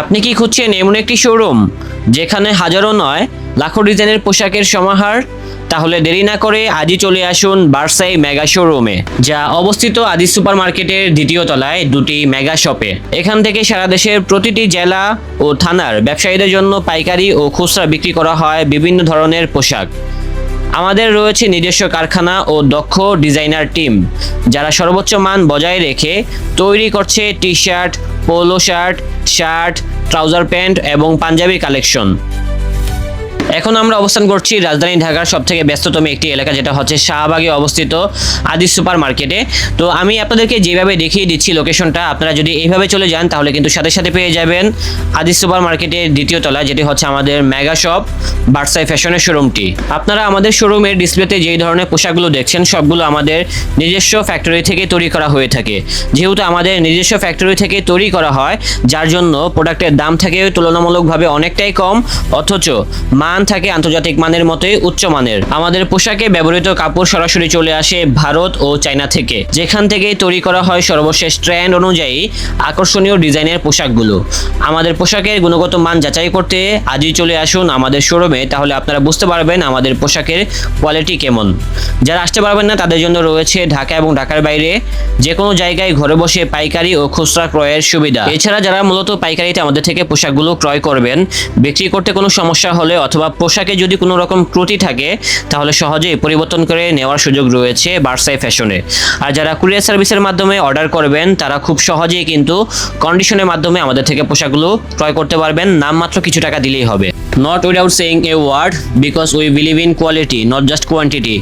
আপনি কি খুঁজছেন এমন একটি শোরুম যেখানে হাজারো নয়, লাখো ডিজাইনের পোশাকের সমাহার? তাহলে দেরি না করে আজই চলে আসুন বার্সাই মেগা শোরুমে যা অবস্থিত আদি সুপার মার্কেটের দ্বিতীয় তলায় দুটি মেগা শপে এখান থেকে সারা দেশের প্রতিটি জেলা ও থানার ব্যবসায়ীদের জন্য পাইকারি ও খুচরা বিক্রি করা হয় বিভিন্ন ধরনের পোশাক। আমাদের রয়েছে নিজস্ব কারখানা ও দক্ষ ডিজাইনার টিম, যারা সর্বোচ্চ মান বজায় রেখে তৈরি করছে T shirt polo shirt shirt, trouser pant এবং পাঞ্জাবি কালেকশন। এখন আমরা অবস্থান করছি রাজধানী ঢাকার সব থেকে ব্যস্ততম একটি এলাকা, যেটা হচ্ছে শাহবাগে অবস্থিত আদি সুপার মার্কেটে তো আমি আপনাদেরকে যেভাবে দেখিয়ে দিচ্ছি লোকেশনটা, আপনারা যদি এইভাবে চলে যান, তাহলে কিন্তু সাথে সাথে পেয়ে যাবেন আদি সুপার মার্কেটের দ্বিতীয় তলায় যেটি হচ্ছে আমাদের মেগা শপ, বার্সাই ফ্যাশনের শোরুমটি। আপনারা আমাদের শোরুমের ডিসপ্লেতে যেই ধরনের পোশাকগুলো দেখছেন, সবগুলো আমাদের নিজস্ব ফ্যাক্টরি থেকে তৈরি করা হয়ে থাকে। যেহেতু আমাদের নিজস্ব ফ্যাক্টরি থেকে তৈরি করা হয়, যার জন্য প্রোডাক্টের দাম থাকে তুলনামূলকভাবে অনেকটাই কম, অথচ মান থাকে আন্তর্জাতিক মানের মতোই উচ্চ মানের। আমাদের পোশাকে ব্যবহৃত কাপড় সরাসরি চলে আসে ভারত ও চায়না থেকে। যেখান থেকে তৈরি করা হয় সর্বশেষ ট্রেন্ড অনুযায়ী আকর্ষণীয় ডিজাইনের পোশাকগুলো। আমাদের পোশাকের গুণগত মান যাচাই করতে আজই চলে আসুন আমাদের শোরুমে, তাহলে আপনারা বুঝতে পারবেন আমাদের পোশাকের কোয়ালিটি কেমন। যারা আসতে পারবেন না, তাদের জন্য রয়েছে ঢাকা এবং ঢাকার বাইরে যে কোনো জায়গায় ঘরে বসে পাইকারি ও খুচরা ক্রয়ের সুবিধা। এছাড়া যারা মূলত পাইকারিতে আমাদের থেকে পোশাকগুলো ক্রয় করবেন, বিক্রি করতে কোনো সমস্যা হলে অথবা পোশাকে যদি কোনো রকম ত্রুটি থাকে, তাহলে সহজেই পরিবর্তন করে নেওয়ার সুযোগ রয়েছে বার্সাই ফ্যাশনে। আর যারা কুরিয়ার সার্ভিসের মাধ্যমে অর্ডার করবেন, তারা খুব সহজেই কিন্তু কন্ডিশনের মাধ্যমে আমাদের থেকে পোশাকগুলো ক্রয় করতে পারবেন। নামমাত্র কিছু টাকা দিলেই হবে। Not without saying a word because we believe in quality not just quantity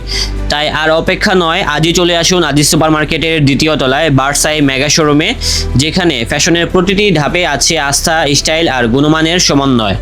তাই আর অপেক্ষা নয়, আজই চলে আসুন আদি সুপার মার্কেটের দ্বিতীয় তলায় বার্সাই মেগা শোরুমে, যেখানে ফ্যাশনের প্রতিটি ধাপে আছে আস্থা, স্টাইল আর গুণমানের সমন্বয়।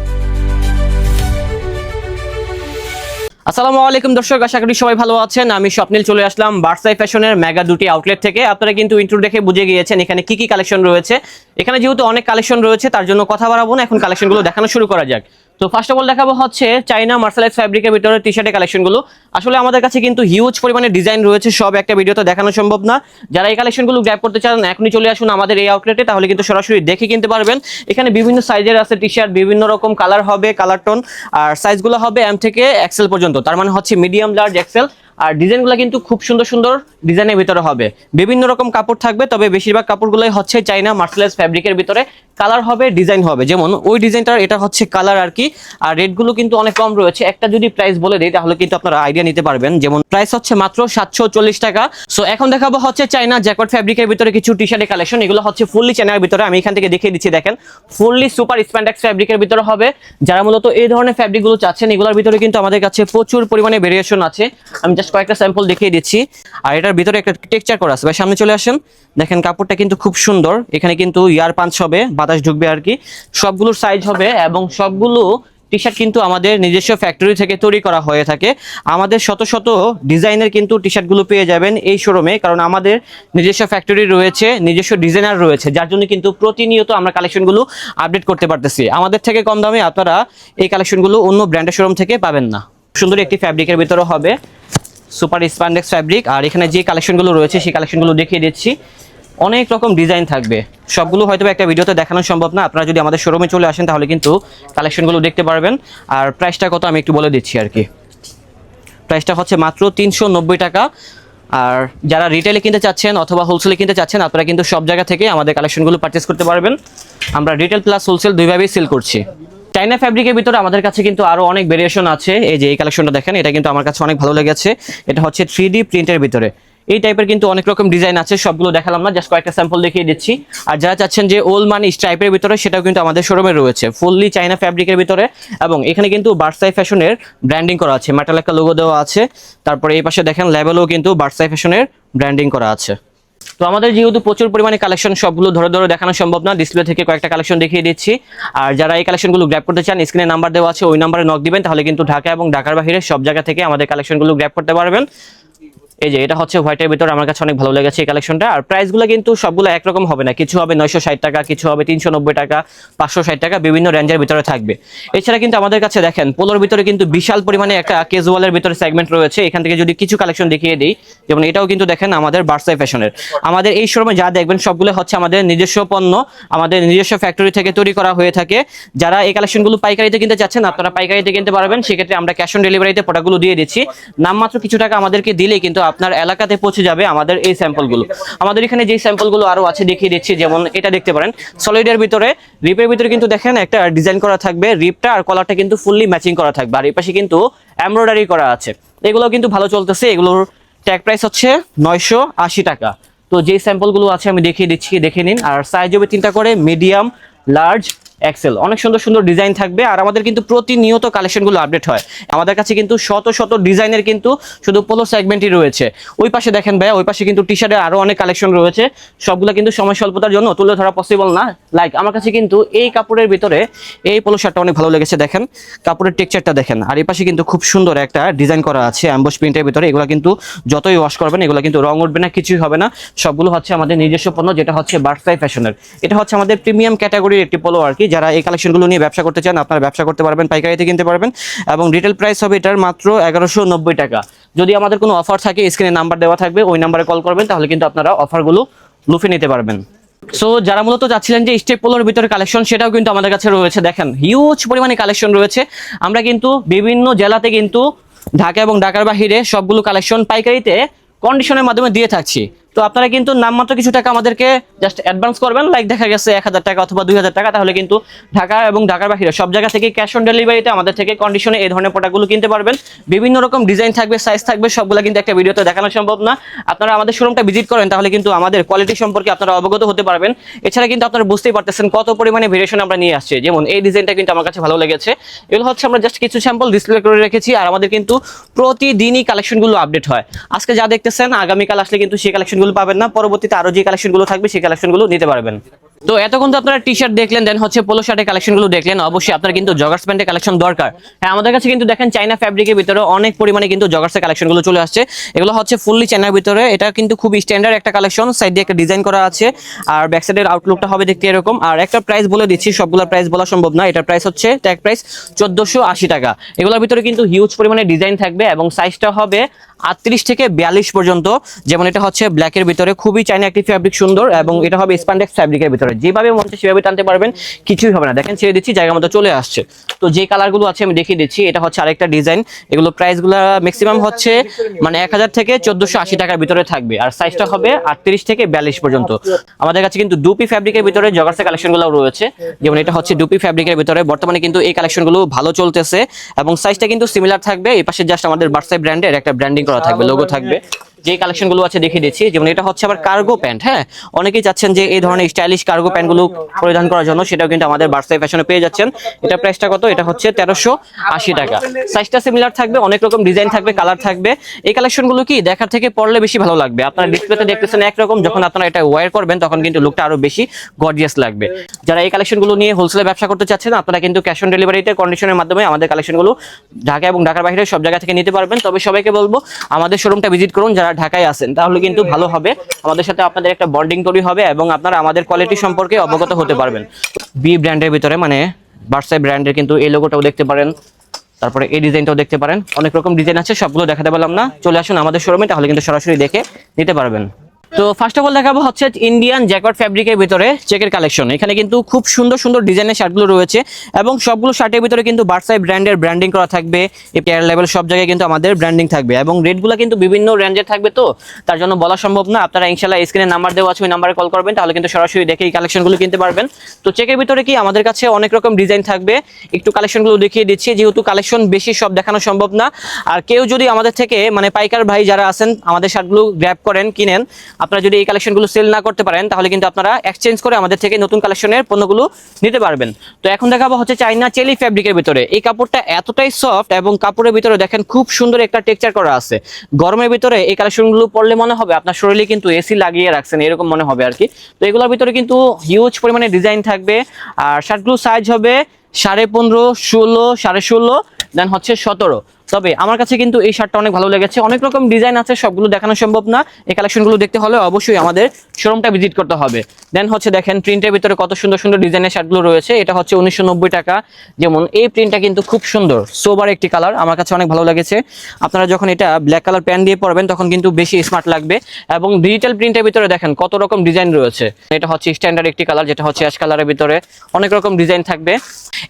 আসসালামু আলাইকুম দর্শক, আশা করি সবাই ভালো আছেন। আমি স্বপ্নিল, চলে আসলাম বার্সাই ফ্যাশনের মেগা দুটি আউটলেট থেকে। আপনারা কিন্তু ইন্ট্রো দেখে বুঝে গিয়েছেন এখানে কি কি কালেকশন রয়েছে। এখানে যেহেতু অনেক কালেকশন রয়েছে, তার জন্য কথা বাড়াবো না, এখন কালেকশনগুলো দেখানো শুরু করা যাক। তো ফার্স্ট অফ অল দেখাবো হচ্ছে চাইনা মার্শালাইজ ফ্যাব্রিকের ভিতরে টি শার্টের কালেকশনগুলো আসলে আমাদের কাছে কিন্তু হিউজ পরিমাণে ডিজাইন রয়েছে, সব একটা ভিডিওতে দেখানো সম্ভব না। যারা এই কালেকশনগুলো গ্র্যাপ করতে চান, এখনই চলে আসুন আমাদের এই আউটলেটে তাহলে কিন্তু সরাসরি দেখে কিনতে পারবেন। এখানে বিভিন্ন সাইজের আছে টি শার্ট বিভিন্ন রকম কালার হবে কালার টোন আর সাইজগুলো হবে এম থেকে এক্সেল পর্যন্ত। তার মানে হচ্ছে মিডিয়াম লার্জ এক্সেল আর ডিজাইনগুলো কিন্তু খুব সুন্দর সুন্দর ডিজাইনের ভিতরে হবে। বিভিন্ন রকম কাপড় থাকবে, তবে বেশিরভাগ কাপড়গুলোই হচ্ছে চাইনা মার্সেলাইজ ফ্যাব্রিকের ভিতরে। কালার হবে, ডিজাইন হবে। যেমন ওই ডিজাইনটার, এটা হচ্ছে কালার আর কি। আর রেটগুলো কিন্তু অনেক কম রয়েছে। একটা যদি প্রাইস বলে দিই, তাহলে কিন্তু আপনারা আইডিয়া নিতে পারবেন। যেমন প্রাইস হচ্ছে মাত্র সাতশো চল্লিশ টাকা। সো এখন দেখাবো হচ্ছে চাইনা জ্যাকট ফ্যাব্রিকের ভিতরে কিছু টি শার্টের কালেকশন এগুলো হচ্ছে ফুললি চাইনার ভিতরে। আমি এখান থেকে দেখিয়ে দিচ্ছি, দেখেন। ফুললি সুপার স্প্যান্ডেক্স ফ্যাব্রিকের ভিতরে হবে। যারা মূলত এই ধরনের ফ্যাব্রিকগুলো চাচ্ছেন, এগুলোর ভিতরে কিন্তু আমাদের কাছে প্রচুর পরিমাণে ভেরিয়েশন আছে। আমি জাস্ট কয়েকটা স্যাম্পল দেখিয়ে দিচ্ছি। আর এটার ভিতরে একটা টেক্সচার করা আছে। ভাই, সামনে চলে আসেন। দেখেন, কাপড়টা কিন্তু খুব সুন্দর। এখানে কিন্তু ইয়ার পাঞ্চ হবে, বাতাস ঢুকবে আর কি। সবগুলোর সাইজ হবে এবং সবগুলো টি শার্ট কিন্তু আমাদের নিজস্ব ফ্যাক্টরি থেকে তৈরি করা হয়ে থাকে। আমাদের শত শত ডিজাইনের কিন্তু টি শার্টগুলো পেয়ে যাবেন এই শোরুমে কারণ আমাদের নিজস্ব ফ্যাক্টরি রয়েছে, নিজস্ব ডিজাইনার রয়েছে, যার জন্য কিন্তু প্রতিনিয়ত আমরা কালেকশনগুলো আপডেট করতে পারতেছি। আমাদের থেকে কম দামে আপনারা এই কালেকশনগুলো অন্য ব্র্যান্ডের শোরুম থেকে পাবেন না। সুন্দর একটি ফ্যাব্রিকের ভিতরে হবে। সুপার স্পান্ডেক্স ফ্যাব্রিক, আর এখানে যে কালেকশনগুলো রয়েছে সেই কালেকশনগুলো দেখিয়ে দিচ্ছি। অনেক রকম ডিজাইন থাকবে। সবগুলো হয়তো একটা ভিডিওতে দেখানো সম্ভব না। আপনারা যদি আমাদের শোরুমে চলে আসেন তাহলে কিন্তু কালেকশনগুলো দেখতে পারবেন। আর প্রাইসটা কত আমি একটু বলে দিচ্ছি আর কি। প্রাইসটা হচ্ছে মাত্র তিনশো নব্বই টাকা। আর যারা রিটেলে কিনতে চাচ্ছেন অথবা হোলসেলে কিনতে চাচ্ছেন, আপনারা কিন্তু সব জায়গা থেকে আমাদের কালেকশনগুলো পারচেস করতে পারবেন। আমরা রিটেল প্লাস হোলসেল দুইভাবেই সেল করছি। চাইনা ফ্যাব্রিকের ভিতরে আমাদের কাছে কিন্তু আরও অনেক ভেরিয়েশন আছে। এই যে এই কালেকশনটা দেখেন, এটা কিন্তু আমার কাছে অনেক ভালো লেগেছে। এটা হচ্ছে থ্রি প্রিন্টের ভিতরে। এই টাইপের কিন্তু অনেক রকম ডিজাইন আছে, সবগুলো দেখালাম না জাস্ট কয়েকটা স্যাম্পল দেখিয়ে দিচ্ছি। আর যারা চাচ্ছেন যে ওল মানি স্ট্রাইপের ভিতরে, সেটাও কিন্তু আমাদের শোরুমে রয়েছে। ফুললি চাইনা ফ্যাব্রিকের ভিতরে এবং এখানে কিন্তু বার্সাই ফ্যাশনের ব্র্যান্ডিং করা আছে। মেটাল একটা লোগো দেওয়া আছে। তারপরে এই পাশে দেখেন লেভেলও কিন্তু বার্সাই ফ্যাশনের ব্র্যান্ডিং করা আছে। তো আমাদের যেহেতু প্রচুর পরিমাণে কালেকশন সবগুলো ধরে ধরে দেখানো সম্ভব না ডিসপ্লে থেকে কয়েকটা কালেকশন দেখিয়ে দিচ্ছি। আর যারা এই কালেকশনগুলো গ্র্যাপ করতে চান স্ক্রিনে নাম্বার দেওয়া আছে, ওই নাম্বারে নক দিবেন, তাহলে কিন্তু ঢাকা এবং ঢাকার বাইরে সব জায়গা থেকে আমাদের কালেকশনগুলো গ্র্যাপ করতে পারবেন। এই যে, এটা হচ্ছে হোয়াইটের ভিতরে আমার কাছে অনেক ভালো লেগেছে এই কালেকশনটা আর প্রাইসগুলো কিন্তু সবগুলো একরকম হবে না। কিছু হবে নয়শো ষাট টাকা, কিছু হবে তিনশো নব্বই টাকা, পাঁচশো ষাট টাকা, বিভিন্ন রেঞ্জের ভিতরে থাকবে। এছাড়া কিন্তু আমাদের কাছে দেখেন, পোলোর ভিতরে কিন্তু বিশাল পরিমাণে একটা কেজুয়ালের ভিতরে সেগমেন্ট রয়েছে। এখান থেকে যদি কিছু কালেকশন দেখিয়ে দিই, যেমন এটাও কিন্তু দেখেন আমাদের বার্সাই ফ্যাশনের আমাদের এই শোরুমে যা দেখবেন, সবগুলো হচ্ছে আমাদের নিজস্ব পণ্য, আমাদের নিজস্ব ফ্যাক্টরি থেকে তৈরি করা হয়ে থাকে। যারা এই কালেকশনগুলো পাইকারিতে কিনতে চাচ্ছেন, আপনারা পাইকারিতে কিনতে পারবেন। সেক্ষেত্রে আমরা ক্যাশ অন ডেলিভারিতে প্রোডাক্টগুলো দিয়ে দিচ্ছি। নামমাত্র কিছু টাকা আমাদেরকে দিলেই কিন্তু আপনার এলাকাতে পৌঁছে যাবে আমাদের এই স্যাম্পলগুলো। আমাদের এখানে যে স্যাম্পলগুলো আরও আছে দেখিয়ে দিচ্ছি, যেমন এটা দেখতে পারেন। সলিডের ভিতরে রিপের ভিতরে কিন্তু দেখেন একটা ডিজাইন করা থাকবে রিপটা আর কলারটা কিন্তু ফুললি ম্যাচিং করা থাকবে। আর এই পাশে কিন্তু এমব্রয়ডারি করা আছে। এগুলো কিন্তু ভালো চলতেছে। এগুলোর ট্যাগ প্রাইস হচ্ছে নয়শো আশি টাকা। তো যে স্যাম্পলগুলো আছে আমি দেখিয়ে দিচ্ছি, দেখে নিন। আর সাইজ হবে তিনটা করে মিডিয়াম লার্জ এক্সেল অনেক সুন্দর সুন্দর ডিজাইন থাকবে আর আমাদের কিন্তু প্রতিনিয়ত কালেকশনগুলো আপডেট হয়। আমাদের কাছে কিন্তু শত শত ডিজাইনের কিন্তু শুধু পোলো সেগমেন্টই রয়েছে। ওই পাশে দেখেন ভাইয়া, ওই পাশে কিন্তু টি শার্টের আরও অনেক কালেকশন রয়েছে। সবগুলো কিন্তু সময় স্বল্পতার জন্য তুলে ধরা পসিবল না। লাইক আমার কাছে কিন্তু এই কাপড়ের ভিতরে এই পোলো শার্টটা অনেক ভালো লেগেছে দেখেন। কাপড়ের টেক্সচারটা দেখেন। আর এই পাশে কিন্তু খুব সুন্দর একটা ডিজাইন করা আছে অ্যাম্বস প্রিন্টের ভিতরে। এগুলো কিন্তু যতই ওয়াশ করবেন, এগুলো কিন্তু রং উঠবে না, কিছুই হবে না। সবগুলো হচ্ছে আমাদের নিজস্ব পণ্য, যেটা হচ্ছে বার্সাই ফ্যাশনের এটা হচ্ছে আমাদের প্রিমিয়াম ক্যাটাগরির একটি পোলো আর কি যারা এই কালেকশনগুলো নিয়ে ব্যবসা করতে চান, আপনারা ব্যবসা করতে পারবেন, পাইকারিতে কিনতে পারবেন এবং রিটেল প্রাইস হবে এটার মাত্র এগারোশো টাকা। যদি আমাদের কোনো অফার থাকে স্ক্রিনে নাম্বার দেওয়া থাকবে, ওই নাম্বারে কল করবেন, তাহলে কিন্তু আপনারা অফারগুলো লুফে নিতে পারবেন। সো যারা মূলত চাচ্ছিলেন যে স্টেপ পোলোর ভিতরে কালেকশন সেটাও কিন্তু আমাদের কাছে রয়েছে। দেখেন হিউজ পরিমাণে কালেকশন রয়েছে। আমরা কিন্তু বিভিন্ন জেলাতে কিন্তু ঢাকা এবং ঢাকার বাহিরে সবগুলো কালেকশন পাইকারিতে কন্ডিশনের মাধ্যমে দিয়ে থাকছি। তো আপনারা কিন্তু নামমাত্র কিছু টাকা আমাদেরকে জাস্ট অ্যাডভান্স করবেন লাইক দেখা গেছে এক হাজার টাকা অথবা দুই হাজার টাকা, তাহলে কিন্তু ঢাকা এবং ঢাকার বাহিরে সব জায়গা থেকে ক্যাশ অন ডেলিভারিতে আমাদের থেকে কন্ডিশনে এই ধরনের প্রোডাক্টগুলো কিনতে পারবেন। বিভিন্ন রকম ডিজাইন থাকবে সাইজ থাকবে, সবগুলো কিন্তু একটা ভিডিওতে দেখানো সম্ভব না। আপনারা আমাদের শোরুমটা ভিজিট করেন, তাহলে কিন্তু আমাদের কোয়ালিটি সম্পর্কে আপনারা অবগত হতে পারবেন। এছাড়া কিন্তু আপনারা বুঝতেই পারতেছেন কত পরিমাণে ভেরিয়েশন আমরা নিয়ে আসছি। যেমন এই ডিজাইনটা কিন্তু আমার কাছে ভালো লেগেছে। এগুলো হচ্ছে আমরা জাস্ট কিছু স্যাম্পল ডিসপ্লে করে রেখেছি, আর আমাদের কিন্তু প্রতিদিনই কালেকশনগুলো আপডেট হয়। আজকে যা দেখতেছেন, আগামীকাল আসলে কিন্তু সেই কালেকশনগুলো পাবেন না। পরবর্তীতে আরও যে কালেকশনগুলো থাকবে সেই কালেকশনগুলো নিতে পারবেন। তো এতক্ষণ তো আপনারা টি শার্ট দেখলেন দেন হচ্ছে পোলো শার্টের কালেকশনগুলো দেখলেন, অবশ্যই আপনার কিন্তু জগার্স প্যান্টের কালেকশন দরকার। হ্যাঁ আমাদের কাছে কিন্তু দেখেন চাইনা ফ্যাব্রিকের ভিতরে অনেক পরিমাণে কিন্তু জগার্সের কালেকশনগুলো চলে আসছে। এগুলো হচ্ছে ফুললি চাইনার ভিতরে। এটা কিন্তু খুব স্ট্যান্ডার্ড একটা কালেকশন সাইড দিয়ে একটা ডিজাইন করা আছে। আর ব্যাক সাইডের আউটলুকটা হবে দেখতে এরকম। আর একটা প্রাইস বলে দিচ্ছি, সবগুলোর প্রাইস বলা সম্ভব না। এটার প্রাইস হচ্ছে ট্যাগ প্রাইস চোদ্দশো টাকা। এগুলোর ভিতরে কিন্তু হিউজ পরিমাণে ডিজাইন থাকবে এবং সাইজটা হবে আটত্রিশ থেকে বিয়াল্লিশ পর্যন্ত। যেমন এটা হচ্ছে ব্ল্যাকের ভিতরে। খুবই চাইনা একটি ফ্যাব্রিক সুন্দর এবং এটা হবে স্পান্ডেক্স ফ্যাব্রিকের ভিতরে। যেভাবে মন চায় সেভাবে টানতে পারবেন, কিছুই হবে না। দেখেন, ছেড়ে দিচ্ছি, জায়গা মতো চলে আসছে। তো যে কালারগুলো আছে, আমি দেখিয়ে দিচ্ছি। এটা হচ্ছে আরেকটা ডিজাইন। এগুলো প্রাইসগুলো ম্যাক্সিমাম হচ্ছে মানে এক হাজার থেকে চোদ্দশো আশি টাকার ভিতরে থাকবে। আর সাইজটা হবে আটত্রিশ থেকে বিয়াল্লিশ পর্যন্ত। আমাদের কাছে কিন্তু ডুপি ফ্যাব্রিকের ভিতরে জগার্সের কালেকশনগুলো রয়েছে। যেমন এটা হচ্ছে ডুপি ফ্যাব্রিকের ভিতরে। বর্তমানে কিন্তু এই কালেকশনগুলো ভালো চলতেছে এবং সাইজটা কিন্তু সিমিলার থাকবে। এই পাশে জাস্ট আমাদের বার্সাই ব্র্যান্ডের একটা ব্র্যান্ডিং করা থাকবে লোগো থাকবে। যে কালেকশনগুলো আছে দেখিয়ে দিচ্ছি, যেমন এটা হচ্ছে আবার কার্গো প্যান্ট হ্যাঁ? অনেকেই চাচ্ছেন যে এই ধরনের স্টাইলিশ কার্গো প্যান্টগুলো পরিধান করার জন্য, সেটাও কিন্তু আমাদের বার্সাই ফ্যাশনে পেয়ে যাচ্ছেন। এটা প্রাইসটা কত? এটা হচ্ছে তেরোশো আশি টাকা। সাইজটা সিমিলার থাকবে, অনেক রকম ডিজাইন থাকবে কালার থাকবে। এই কালেকশনগুলো কি, দেখার থেকে পড়লে বেশি ভালো লাগবে। আপনারা ডিসপ্লেতে দেখতেছেন একরকম, যখন আপনারা এটা ওয়ার করবেন, তখন কিন্তু লুকটা আরও বেশি গর্জিয়াস লাগবে। যারা এই কালেকশনগুলো নিয়ে হোলসেলে ব্যবসা করতে চাচ্ছেন, আপনারা কিন্তু ক্যাশ অন ডেলিভারিতে কন্ডিশনের মাধ্যমে আমাদের কালেকশনগুলো ঢাকা এবং ঢাকার বাইরে সব জায়গা থেকে নিতে পারবেন। তবে সবাইকে বলব, আমাদের শোরুমটা ভিজিট করুন। যারা ঢাকায় আছেন তাহলে কিন্তু ভালো হবে। আমাদের সাথে আপনাদের একটা বন্ডিং তৈরি হবে এবং আপনারা আমাদের কোয়ালিটি সম্পর্কে অবগত হতে পারবেন। বি ব্র্যান্ডের ভিতরে মানে বার্সাই ব্র্যান্ডের কিন্তু এই লোগোটাও দেখতে পারেন তারপরে এই ডিজাইনটাও দেখতে পারেন। অনেক রকম ডিজাইন আছে সবগুলো দেখাতে পারলাম না। চলে আসুন আমাদের শোরুমে তাহলে কিন্তু সরাসরি দেখে নিতে পারবেন। তো ফার্স্ট অফ অল দেখাবো হচ্ছে ইন্ডিয়ান জ্যাকট ফ্যাব্রিকের ভিতরে চেকের কালেকশন এখানে কিন্তু খুব সুন্দর সুন্দর ডিজাইনের শার্টগুলো রয়েছে এবং সবগুলো শার্টের ভিতরে কিন্তু বার্সাই ব্র্যান্ডের ব্র্যান্ডিং করা থাকবে। এয়ার লেভেল সব জায়গায় কিন্তু আমাদের ব্র্যান্ডিং থাকবে এবং রেটগুলো কিন্তু বিভিন্ন রেঞ্জের থাকবে তো। তার জন্য বলা সম্ভব না, আপনারা ইনশাল্লাহ স্ক্রিনে নাম্বার দেওয়া আছে, ওই নাম্বারে কল করবেন, তাহলে কিন্তু সরাসরি দেখে এই কালেকশনগুলো কিনতে পারবেন। তো চেকের ভিতরে কি আমাদের কাছে অনেক রকম ডিজাইন থাকবে। একটু কালেকশনগুলো দেখিয়ে দিচ্ছি, যেহেতু কালেকশন বেশি সব দেখানো সম্ভব না। আর কেউ যদি আমাদের থেকে মানে পাইকার ভাই যারা আছেন, আমাদের শার্টগুলো গ্র্যাপ করেন, কিনেন আপনারা যদি এই কালেকশনগুলো সেল না করতে পারেন, তাহলে কিন্তু আপনারা এক্সচেঞ্জ করে আমাদের থেকে নতুন কালেকশনের পণ্যগুলো নিতে পারবেন। তো এখন দেখাবো হচ্ছে চাইনা চেলি ফ্যাব্রিকের ভিতরে। এই কাপড়টা এতটাই সফট এবং কাপড়ের ভিতরে দেখেন খুব সুন্দর একটা টেক্সচার করা আছে। গরমের ভিতরে এই কালেকশনগুলো পড়লে মনে হবে আপনার শরীরে কিন্তু এসি লাগিয়ে রাখছেন, এরকম মনে হবে আর কি। তো এগুলোর ভিতরে কিন্তু হিউজ পরিমাণে ডিজাইন থাকবে। আর শার্টগুলো সাইজ হবে সাড়ে পনেরো, ষোলো, সাড়ে ষোলো দেন হচ্ছে সতেরো। তবে আমার কাছে কিন্তু এই শার্টটা অনেক ভালো লেগেছে। অনেক রকম ডিজাইন আছে, সবগুলো দেখানো সম্ভব না। এই কালেকশনগুলো দেখতে হলে অবশ্যই আমাদের শোরুমটা ভিজিট করতে হবে। দেন হচ্ছে দেখেন প্রিন্টের ভিতরে কত সুন্দর সুন্দর ডিজাইনের শার্টগুলো রয়েছে। এটা হচ্ছে উনিশশো নব্বই টাকা। যেমন এই প্রিন্টটা কিন্তু খুব সুন্দর সোবার একটি কালার আমার কাছে অনেক ভালো লেগেছে। আপনারা যখন এটা ব্ল্যাক কালার প্যান্ট দিয়ে পরবেন, তখন কিন্তু বেশি স্মার্ট লাগবে। এবং ডিজিটাল প্রিন্টের ভিতরে দেখেন, কত রকম ডিজাইন রয়েছে। এটা হচ্ছে স্ট্যান্ডার্ড একটি কালার যেটা হচ্ছে অ্যাশ কালারের ভিতরে। অনেক রকম ডিজাইন থাকবে।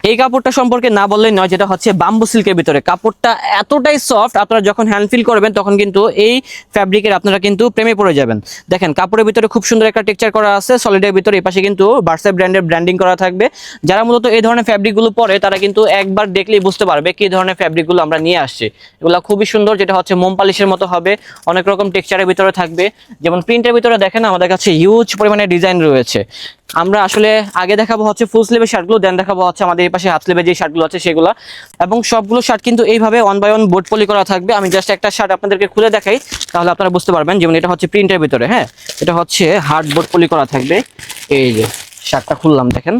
এই কাপড়টা সম্পর্কে না বললেই নয়, যেটা হচ্ছে বাম্বু সিল্কের ভিতরে। কাপড়টা এতটাই সফট আপনারা যখন হ্যান্ড ফিল করবেন, তখন কিন্তু এই ফ্যাব্রিকের আপনারা কিন্তু প্রেমে পড়ে যাবেন। দেখেন, কাপড়ের ভিতরে খুব সুন্দর একটা টেক্সচার করা আছে সলিডের ভিতরে, এই পাশে কিন্তু বার্সা ব্র্যান্ডের ব্র্যান্ডিং করা থাকবে। যারা মূলত এই ধরনের ফ্যাব্রিকগুলো পরে, তারা কিন্তু একবার দেখলেই বুঝতে পারবে কি ধরনের ফ্যাব্রিকগুলো আমরা নিয়ে আসছি। এগুলো খুবই সুন্দর, যেটা হচ্ছে মোম পালিশের মতো হবে, অনেক রকম টেক্সচারের ভিতরে থাকবে। যেমন প্রিন্টের ভিতরে দেখেন, আমাদের কাছে হিউজ পরিমাণে ডিজাইন রয়েছে। আমরা আসলে আগে দেখাবো হচ্ছে ফুল স্লিভের শার্টগুলো দেন দেখাবো হচ্ছে আমাদের এই পাশে হাফ স্লিভের যে শার্টগুলো আছে সেগুলো। এবং সবগুলো শার্ট কিন্তু এইভাবে one by one board poly করা থাকবে। আমি জাস্ট একটা শার্ট আপনাদেরকে খুলে দেখাই, তাহলে আপনারা বুঝতে পারবেন যেমন এটা হচ্ছে প্রিন্টের ভিতরে হ্যাঁ? এটা হচ্ছে হার্ড বোর্ড পলি করা থাকবে। এই যে শার্টটা খুললাম, দেখেন।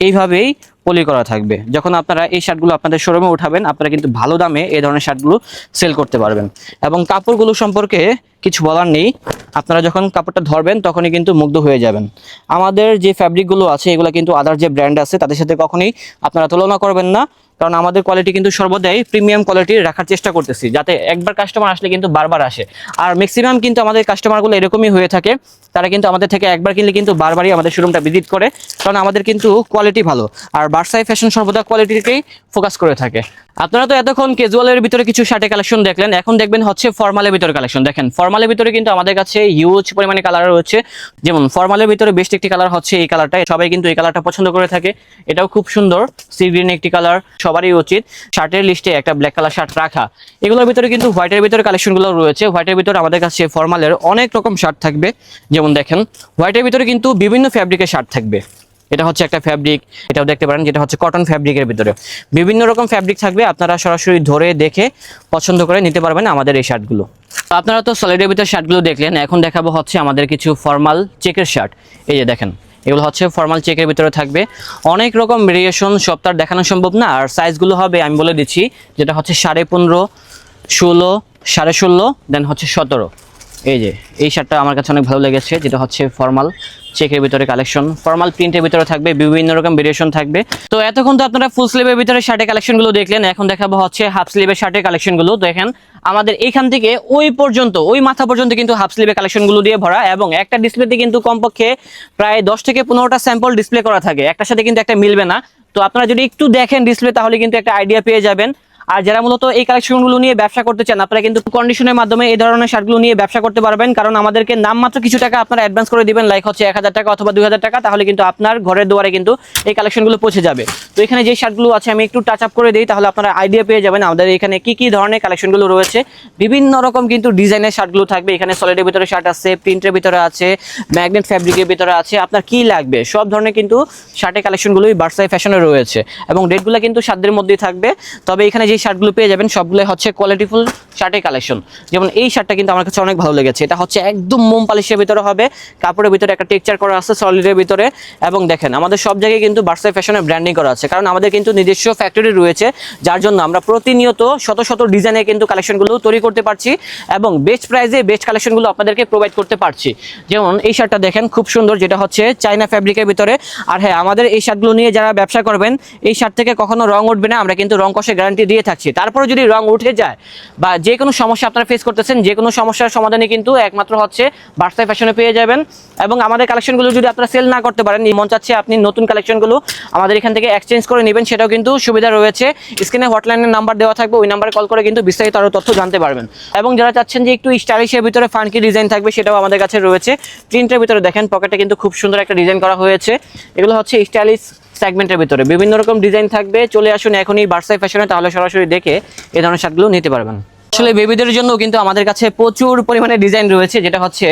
এইভাবেই পলি করা থাকবে। যখন আপনারা এই শার্টগুলো আপনাদের শোরুমে উঠাবেন, আপনারা কিন্তু ভালো দামে এই ধরনের শার্টগুলো সেল করতে পারবেন। এবং কাপড়গুলো সম্পর্কে কিছু বলার নেই। আপনারা যখন কাপড়টা ধরবেন, তখনই কিন্তু মুগ্ধ হয়ে যাবেন। আমাদের যে ফ্যাব্রিকগুলো আছে, এগুলো কিন্তু আদার যে ব্র্যান্ড আছে, তাদের সাথে কখনই আপনারা তুলনা করবেন না। কারণ আমাদের কোয়ালিটি কিন্তু সর্বদাই প্রিমিয়াম কোয়ালিটির রাখার চেষ্টা করতেছি, যাতে একবার কাস্টমার আসলে কিন্তু বারবার আসে। আর ম্যাক্সিমাম কিন্তু আমাদের কাস্টমারগুলো এরকমই হয়ে থাকে, তারা কিন্তু আমাদের থেকে একবার কিনলে কিন্তু বারবারই আমাদের শোরুমটা ভিজিট করে, কারণ আমাদের কিন্তু কোয়ালিটি ভালো। আর বার্সাই ফ্যাশন সর্বদা কোয়ালিটিকেই ফোকাস করে থাকে। আপনারা তো এতক্ষণ ক্যাজুয়ালের ভিতরে কিছু শার্টের কালেকশন দেখলেন, এখন দেখবেন হচ্ছে ফর্মালের ভিতরে কালেকশন দেখেন ফর্মালের ভিতরে কিন্তু আমাদের কাছে হিউজ পরিমাণে কালার রয়েছে। যেমন ফর্মালের ভিতরে বেস্ট একটি কালার হচ্ছে এই কালারটা সবাই কিন্তু এই কালারটা পছন্দ করে থাকে। এটাও খুব সুন্দর সি গ্রিন একটি কালার সবারই উচিত শার্টের লিস্টে একটা ব্ল্যাক কালার শার্ট রাখা। এগুলোর ভিতরে কিন্তু হোয়াইটের ভিতরে কালেকশনগুলো রয়েছে। হোয়াইটের ভিতরে আমাদের কাছে ফর্মালের অনেক রকম শার্ট থাকবে। যেমন দেখেন হোয়াইটের ভিতরে কিন্তু বিভিন্ন ফ্যাব্রিকের শার্ট থাকবে। এটা হচ্ছে একটা ফ্যাব্রিক এটাও দেখতে পারেন, যেটা হচ্ছে কটন ফ্যাব্রিকের ভিতরে। বিভিন্ন রকম ফ্যাব্রিক থাকবে, আপনারা সরাসরি ধরে দেখে পছন্দ করে নিতে পারবেন আমাদের এই শার্টগুলো আপনারা তো সলিডের ভিতরে শার্টগুলো দেখলেন, এখন দেখাবো হচ্ছে আমাদের কিছু ফর্মাল চেকের শার্ট এই যে দেখেন এগুলো হচ্ছে ফর্মাল চেকের ভিতরে থাকবে। অনেক রকম ভেরিয়েশন সব তার দেখানো সম্ভব না, আর সাইজগুলো হবে, আমি বলে দিচ্ছি, যেটা হচ্ছে সাড়ে পনেরো, ষোলো, সাড়ে ষোলো দেন হচ্ছে সতেরো। এই যে, এই শার্টটা আমার কাছে অনেক ভালো লেগেছে, যেটা হচ্ছে ফর্মাল চেকের ভিতরে কালেকশন ফর্মাল প্রিন্টের ভিতরে থাকবে, বিভিন্ন রকম ভেরিয়েশন থাকবে। তো এতক্ষণ তো আপনারা ফুল স্লিভের ভিতরে শার্টের কালেকশনগুলো দেখলেন, এখন দেখাবো হচ্ছে হাফ স্লিভের শার্টের কালেকশনগুলো দেখেন, আমাদের এইখান থেকে ওই পর্যন্ত, ওই মাথা পর্যন্ত কিন্তু হাফ স্লিভের কালেকশনগুলো দিয়ে ভরা, এবং একটা ডিসপ্লেতে কিন্তু কমপক্ষে প্রায় দশ থেকে পনেরোটা স্যাম্পল ডিসপ্লে করা থাকে। একটার সাথে কিন্তু একটা মিলবে না। তো আপনারা যদি একটু দেখেন ডিসপ্লে তাহলে কিন্তু একটা আইডিয়া পেয়ে যাবেন। আর যারা মূলত এই কালেকশনগুলো নিয়ে ব্যবসা করতে চান, আপনারা কিন্তু কন্ডিশনের মাধ্যমে এই ধরনের শার্টগুলো নিয়ে ব্যবসা করতে পারবেন। কারণ আমাদেরকে নামমাত্র কিছু টাকা আপনারা অ্যাডভান্স করে দিবেন লাইক হচ্ছে এক হাজার টাকা অথবা দুই হাজার টাকা, তাহলে কিন্তু আপনার ঘরের দুয়ারে কিন্তু এই কালেকশনগুলো পৌঁছে যাবে। তো এখানে যে শার্টগুলো আছে, আমি একটু টাচ আপ করে দিই, তাহলে আপনারা আইডিয়া পেয়ে যাবেন আমাদের এখানে কি কি ধরনের কালেকশনগুলো রয়েছে। বিভিন্ন রকম কিন্তু ডিজাইনের শার্টগুলো থাকবে। এখানে সলিডের ভিতরে শার্ট আছে প্রিন্টের ভিতরে আছে ম্যাগনেট ফ্যাব্রিকের ভিতরে আছে, আপনার কি লাগবে? সব ধরনের কিন্তু শার্টের কালেকশনগুলোই বার্সাই ফ্যাশনে রয়েছে। এবং রেটগুলো কিন্তু সাধ্যের মধ্যেই থাকবে। তবে এখানে শার্টগুলো পেয়ে যাবেন, সবগুলো হচ্ছে কোয়ালিটিফুল শার্টের কালেকশন যেমন এই শার্টটা কিন্তু আমার কাছে অনেক ভালো লেগেছে। এটা হচ্ছে একদম মোম পালিশের ভিতরে হবে, কাপড়ের ভিতরে একটা টেক্সচার করা আছে সলিডের ভিতরে। এবং দেখেন, আমাদের সব জায়গায় কিন্তু বার্সাই ফ্যাশনের ব্র্যান্ডিং করা আছে। কারণ আমাদের কিন্তু নিজস্ব ফ্যাক্টরি রয়েছে, যার জন্য আমরা প্রতিনিয়ত শত শত ডিজাইনে কিন্তু কালেকশনগুলো তৈরি করতে পারছি এবং বেস্ট প্রাইসে বেস্ট কালেকশনগুলো আপনাদেরকে প্রোভাইড করতে পারছি। যেমন এই শার্টটা দেখেন, খুব সুন্দর, যেটা হচ্ছে চাইনা ফ্যাব্রিকের ভিতরে। আর হ্যাঁ আমাদের এই শার্টগুলো নিয়ে যারা ব্যবসা করবেন, এই শার্ট থেকে কখনো রং উঠবে না, আমরা কিন্তু রং কষে গ্যারান্টি দিয়ে থাকছি। তারপরে যদি রং উঠে যায় বা যে কোনো সমস্যা আপনারা ফেস করতেছেন, যে কোনো সমস্যার সমাধানে কিন্তু একমাত্র হচ্ছে বার্সাই ফ্যাশনে পেয়ে যাবেন। এবং আমাদের কালেকশনগুলো যদি আপনারা সেল না করতে পারেন মন চাচ্ছে আপনি নতুন কালেকশনগুলো আমাদের এখান থেকে এক্সচেঞ্জ করে নেবেন, সেটাও কিন্তু সুবিধা রয়েছে। স্ক্রিনে হটলাইনের নাম্বার দেওয়া থাকবে, ওই নাম্বারে কল করে কিন্তু বিস্তারিত আরও তথ্য জানতে পারবেন। এবং যারা চাচ্ছেন যে একটু স্টাইলিশের ভিতরে ফানকি ডিজাইন থাকবে, সেটাও আমাদের কাছে রয়েছে। প্রিন্টের ভিতরে দেখেন পকেটে কিন্তু খুব সুন্দর একটা ডিজাইন করা হয়েছে। এগুলো হচ্ছে স্টাইলিশ সেগমেন্টের ভিতরে। বিভিন্ন রকম ডিজাইন থাকবে। চলে আসুন এখনই বার্সাই ফ্যাশনে তাহলে সরাসরি দেখে এই ধরনের শার্টগুলো নিতে পারবেন। আসলে বেবিদের জন্য কিন্তু আমাদের কাছে প্রচুর পরিমাণে ডিজাইন রয়েছে যেটা হচ্ছে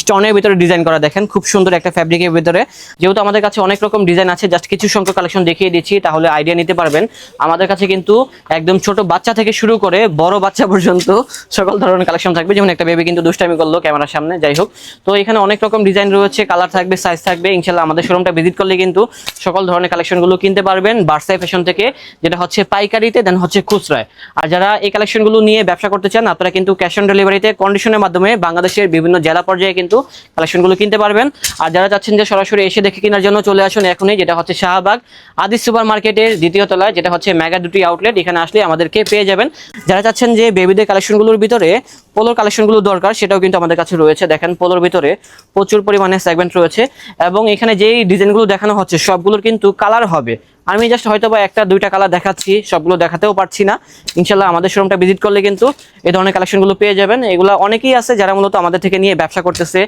স্টোনের ভিতরে ডিজাইন করা। দেখেন খুব সুন্দর একটা ফ্যাব্রিকের ভিতরে। যেহেতু আমাদের কাছে অনেক রকম ডিজাইন আছে জাস্ট কিছু সংখ্যক কালেকশন দেখিয়ে দিচ্ছি তাহলে আইডিয়া নিতে পারবেন। আমাদের কাছে কিন্তু একদম ছোট বাচ্চা থেকে শুরু করে বড় বাচ্চা পর্যন্ত সকল ধরনের কালেকশন থাকবে। যেমন একটা বেবি কিন্তু দুষ্টামি করল ক্যামেরার সামনে যাই হোক। তো এখানে অনেক রকম ডিজাইন রয়েছে কালার থাকবে সাইজ থাকবে। ইনশাল্লাহ আমাদের শোরুমটা ভিজিট করলে কিন্তু সকল ধরনের কালেকশনগুলো কিনতে পারবেন। বার্সাই ফ্যাশন থেকে যেটা হচ্ছে পাইকারিতে দেন হচ্ছে খুচরায়। আর যারা এই কালেকশনগুলো নিয়ে ব্যবসা করতে চান, আপনারা কিন্তু ক্যাশ অন ডেলিভারিতে কন্ডিশনের মাধ্যমে বাংলাদেশের বিভিন্ন জেলা পর্যায়ে কিন্তু কালেকশনগুলো কিনতে পারবেন। আর যারা চাচ্ছেন যে সরাসরি এসে দেখে কেনার জন্য চলে আসুন এখনই, যেটা হচ্ছে শাহবাগ আদি সুপার মার্কেটের দ্বিতীয় তলায়, যেটা হচ্ছে মেগা দুটি আউটলেট এখানে আসলে আমাদেরকে পেয়ে যাবেন। যারা চাচ্ছেন যে বেবিদের কালেকশনগুলোর ভিতরে পোলোর কালেকশনগুলো দরকার, সেটাও কিন্তু আমাদের কাছে রয়েছে। দেখেন পোলোর ভিতরে প্রচুর পরিমাণে সেগমেন্ট রয়েছে এবং এখানে যেই ডিজাইনগুলো দেখানো হচ্ছে, সবগুলোর কিন্তু কালার হবে। আমি জাস্ট হয়তো বা একটা, দুইটা কালার দেখাচ্ছি, সবগুলো দেখাতেও পারছি না। ইনশাল্লাহ আমাদের শোরুমটা ভিজিট করলে কিন্তু এই ধরনের কালেকশনগুলো পেয়ে যাবেন। এগুলো অনেকেই আছে যারা মূলত আমাদের থেকে নিয়ে ব্যবসা করতেছে।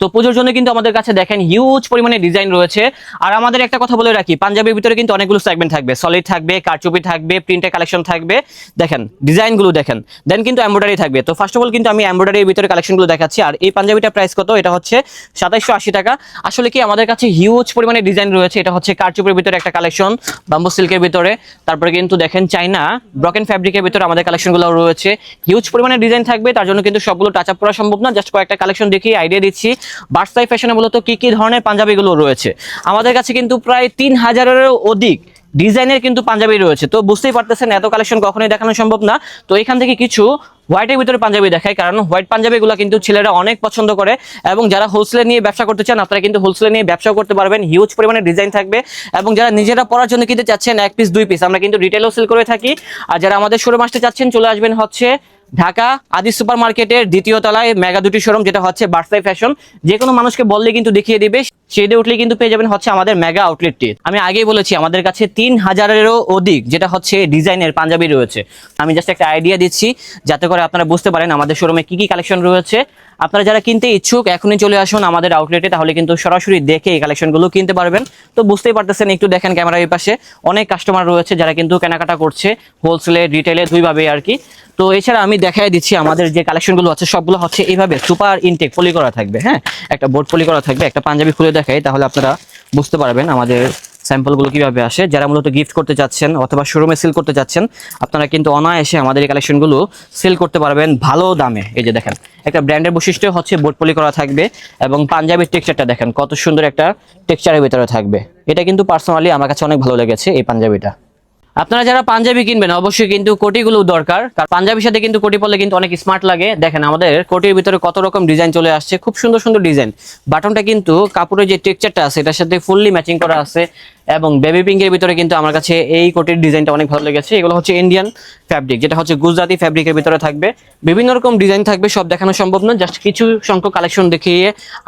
তো পুজোর জন্য কিন্তু আমাদের কাছে দেখেন হিউজ পরিমাণে ডিজাইন রয়েছে। আর আমাদের একটা কথা বলে রাখি, পাঞ্জাবের ভিতরে কিন্তু অনেকগুলো সেগমেন্ট থাকবে। সলিড থাকবে, কারচুপি থাকবে প্রিন্টের কালেকশন থাকবে। দেখেন ডিজাইনগুলো দেখেন। দেন কিন্তু এমব্রয়ডারি থাকবে। তো ফার্স্ট অফ অল কিন্তু আমি এমব্রয়ডারির ভিতরে কালেকশনগুলো দেখাচ্ছি। আর এই পাঞ্জাবিটা প্রাইস কত? এটা হচ্ছে সাতাইশশো টাকা। আসলে কি আমাদের কাছে হিউজ পরিমাণে ডিজাইন রয়েছে? এটা হচ্ছে কারচুপির ভিতরে একটা কালেকশন বাম্বু সিল্কের ভিতরে। তারপরে কিন্তু দেখেন চাইনা ব্রকেন ফ্যাব্রিকের ভিতরে আমাদের কালেকশনগুলো রয়েছে। হিউজ পরিমাণে ডিজাইন থাকবে, তার জন্য কিন্তু সবগুলো টাচ আপ করা সম্ভব না। জাস্ট কয়েকটা কালেকশন দেখি আইডিয়া দিচ্ছি। বার্সাই ফ্যাশনে মূলত কি কি ধরনের পাঞ্জাবিগুলো রয়েছে? আমাদের কাছে কিন্তু প্রায় তিন হাজারেরও অধিক ডিজাইনের কিন্তু পাঞ্জাবি রয়েছে। তো বুঝতেই পারতেছেন, এত কালেকশন কখনোই দেখানো সম্ভব না। তো এখান থেকে কিছু হোয়াইটের ভিতরে পাঞ্জাবি দেখায় কারণ হোয়াইট পাঞ্জাবিগুলো কিন্তু ছেলেরা অনেক পছন্দ করে এবং যারা হোলসেলে নিয়ে ব্যবসা করতে চান, আপনারা কিন্তু হোলসেলে নিয়ে ব্যবসা করতে পারবেন। হিউজ পরিমাণে ডিজাইন থাকবে এবং যারা নিজেরা পড়ার জন্য কিনতে চাচ্ছেন, এক পিস দুই পিস আমরা কিন্তু রিটেলও সেল করে থাকি। আর যারা আমাদের শোরুম আসতে চাচ্ছেন, চলে আসবেন হচ্ছে ঢাকা আদি সুপার মার্কেটের দ্বিতীয় তলায় মেগা দুটি শোরুম যেটা হচ্ছে বার্সাই ফ্যাশন। যে কোনো মানুষকে বললে কিন্তু দেখিয়ে দিবে সেদে উঠলে কিন্তু পেয়ে যাবেন হচ্ছে আমাদের মেগা আউটলেটটি আমি আগেই বলেছি, আমাদের কাছে তিন হাজারেরও অধিক, যেটা হচ্ছে ডিজাইনের পাঞ্জাবি রয়েছে। আমি জাস্ট একটা আইডিয়া দিচ্ছি, যাতে করে আপনারা বুঝতে পারেন আমাদের শোরুমে কি কি কালেকশন রয়েছে। আপনারা যারা কিনতে ইচ্ছুক, এখনই চলে আসুন আমাদের আউটলেটে তাহলে কিন্তু সরাসরি দেখে এই কালেকশনগুলো কিনতে পারবেন। তো বুঝতেই পারতেছেন, একটু দেখেন ক্যামেরার এই পাশে। অনেক কাস্টমার রয়েছে যারা কিন্তু কেনাকাটা করছে হোলসেলে রিটেলে দুইভাবে আর কি। তো এছাড়া আমি দেখাই দিচ্ছি, আমাদের যে কালেকশনগুলো আছে, সবগুলো হচ্ছে এইভাবে সুপার ইনটেক পলি করা থাকবে হ্যাঁ? একটা বোর্ড পলি করা থাকবে, একটা পাঞ্জাবি খুলে দেখাই, তাহলে আপনারা বুঝতে পারবেন আমাদের স্যাম্পলগুলো কীভাবে আসে, যারা মূলত গিফট করতে চাচ্ছেন অথবা শোরুমে সেল করতে চাচ্ছেন, আপনারা কিন্তু অনায়াসে আমাদের এই কালেকশনগুলো সেল করতে পারবেন ভালো দামে। এই যে দেখেন, একটা ব্র্যান্ডের বৈশিষ্ট্য হচ্ছে বোর্ড পলি করা থাকবে এবং পাঞ্জাবির টেক্সচারটা দেখেন, কত সুন্দর একটা টেক্সচারের ভিতরে থাকবে। এটা কিন্তু পার্সোনালি আমার কাছে অনেক ভালো লেগেছে এই পাঞ্জাবিটা। আপনারা যারা পাঞ্জাবি কিনবেন, অবশ্যই কিন্তু কোটিগুলো দরকার, কারণ পাঞ্জাবির সাথে কিন্তু কোটি পরলে কিন্তু অনেক স্মার্ট লাগে। দেখেন, আমাদের কোটির ভিতরে কত রকম ডিজাইন চলে আসছে, খুব সুন্দর সুন্দর ডিজাইন বাটনটা কিন্তু কাপড়ের যে টেক্সচারটা আছে, এটার সাথে ফুললি ম্যাচিং করা আছে। এবং বেবি পিঙ্কের ভিতরে কিন্তু আমার কাছে এই কোটির ডিজাইনটা অনেক ভালো লেগেছে। এগুলো হচ্ছে ইন্ডিয়ান ফ্যাব্রিক যেটা হচ্ছে গুজরাটি ফ্যাব্রিকের ভিতরে থাকবে। বিভিন্ন রকম ডিজাইন থাকবে, সব দেখানো সম্ভব না জাস্ট কিছু সংখ্যক কালেকশন দেখিয়ে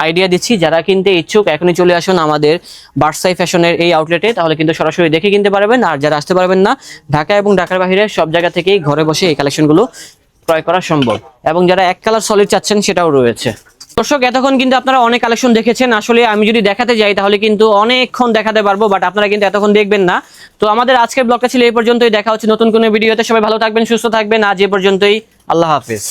আইডিয়া দিচ্ছি। যারা কিনতে ইচ্ছুক, এখনই চলে আসুন আমাদের বার্সাই ফ্যাশনের এই আউটলেটে তাহলে কিন্তু সরাসরি দেখে কিনতে পারবেন। আর যারা আসতে পারবেন না, ঢাকা এবং ঢাকার বাইরে সব জায়গা থেকেই ঘরে বসে এই কালেকশনগুলো ক্রয় করা সম্ভব। এবং যারা এক কালার সলিড চাচ্ছেন, সেটাও রয়েছে। দর্শক, এতক্ষণ কিন্তু আপনারা অনেক কালেকশন দেখেছেন। আসলে আমি যদি দেখাতে যাই, তাহলে কিন্তু অনেকক্ষণ দেখাতে পারব, বাট আপনারা কিন্তু এতক্ষণ দেখবেন না। তো আমাদের আজকের ব্লগটা ছিল এই পর্যন্তই। দেখা হচ্ছে নতুন কোনো ভিডিওতে। সবাই ভালো থাকবেন, সুস্থ থাকবেন। আজ এ পর্যন্তই। আল্লাহ হাফিজ।